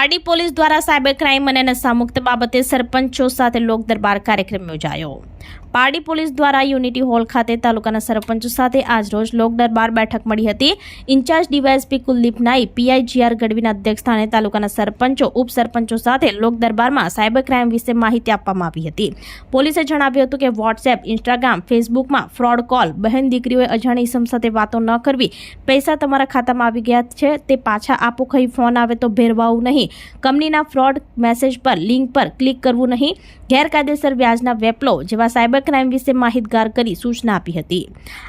Pardi police દ્વારા cyber crime અને નશામુક્ત બાબતે સરપંચો સાથે લોક દરબાર કાર્યક્રમ યોજાયો. પારડી પોલીસ દ્વારા યુનિટી હોલ ખાતે તાલુકાના સરપંચો સાથે આજરોજ લોક દરબાર બેઠક મળી હતી. ઇન્ચાર્જ ડીવાયએસપી કુલદીપ નાઈ પીઆઈજીઆર ગઢવીના અધ્યક્ષસ્થાને તાલુકાના સરપંચો, ઉપસરપંચો સાથે લોક દરબારમાં સાયબર ક્રાઇમ વિશે માહિતી આપવામાં આવી હતી. પોલીસે જણાવ્યું હતું કે વોટ્સએપ, ઇન્સ્ટાગ્રામ, ફેસબુકમાં ફ્રોડ કોલ, બહેન દીકરીઓએ અજાણી ઇસમ સાથે વાતો ન કરવી, પૈસા તમારા ખાતામાં આવી ગયા છે, તે પાછા આપો, કંઈ ફોન આવે તો ભેરવાવું નહીં. કંપનીના ફ્રોડ મેસેજ પર, લિંક પર ક્લિક કરવું નહીં. ગેરકાયદેસર વ્યાજના વેપલો જેવા સાયબર ક્રાઇમ વિશે માહિતગાર કરી સૂચના આપી હતી.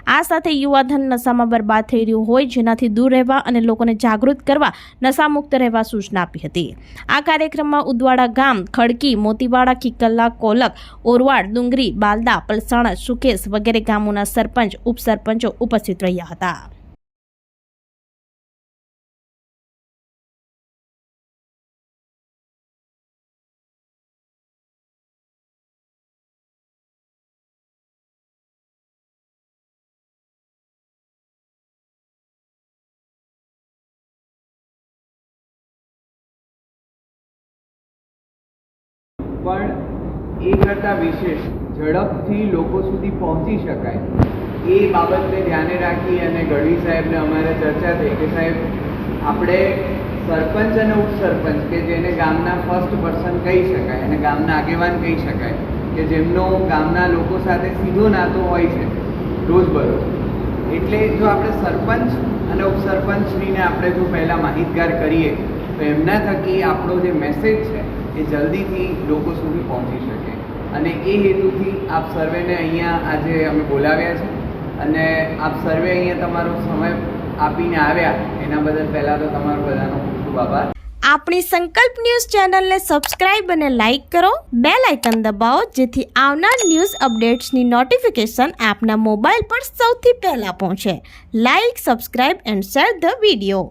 આ સાથે યુવાધન નશામાં બરબાદ થઈ રહ્યું હોય, જેનાથી દૂર રહેવા અને લોકોને જાગૃત કરવા નશામુક્ત રહેવા સૂચના આપી હતી. આ કાર્યક્રમમાં ઉદવાડા ગામ, ખડકી, મોતીવાડા કિકલ્લા કોલક, ઓરવાડ, ડુંગરી, બાલદા, પલસાણા સુકેશ વગેરે ગામોના સરપંચ, ઉપસરપંચો ઉપસ્થિત રહ્યા હતા. પણ એ કરતાં વિશેષ ઝડપથી લોકો સુધી પહોંચી શકાય. એ બાબતને ધ્યાને રાખી અને ગઢવી સાહેબને અમારે ચર્ચા થઈ કે સાહેબ, આપણે સરપંચ અને ઉપસરપંચ કે જેને ગામના ફર્સ્ટ પર્સન કહી શકાય અને ગામના આગેવાન કહી શકાય કે જેમનો ગામના લોકો સાથે સીધો નાતો હોય છે રોજબરોજ એટલે જો આપણે સરપંચ અને ઉપસરપંચનીને આપણે જો પહેલાં માહિતગાર કરીએ, તો એમના થકી આપણો જે મેસેજ છે એ જલ્દીથી લોકો સુધી પહોંચી શકે. અને એ હેતુથી આપ સર્વેને અહીંયા આજે અમે બોલાવ્યા છે. અને આપ સર્વે અહીંયા તમારો સમય આપીને આવ્યા, એના બદલ પહેલાં તો તમારો બધાનો ખૂબ ખૂબ આભાર. આપણી સંકલ્પ ન્યૂઝ ચેનલને સબસ્ક્રાઇબ અને લાઇક કરો. બે લાઇકન દબાવો, જેથી આવનાર ન્યૂઝ અપડેટ્સની નોટિફિકેશન આપના મોબાઈલ પર સૌથી પહેલાં પહોંચે. Like, subscribe and share the video.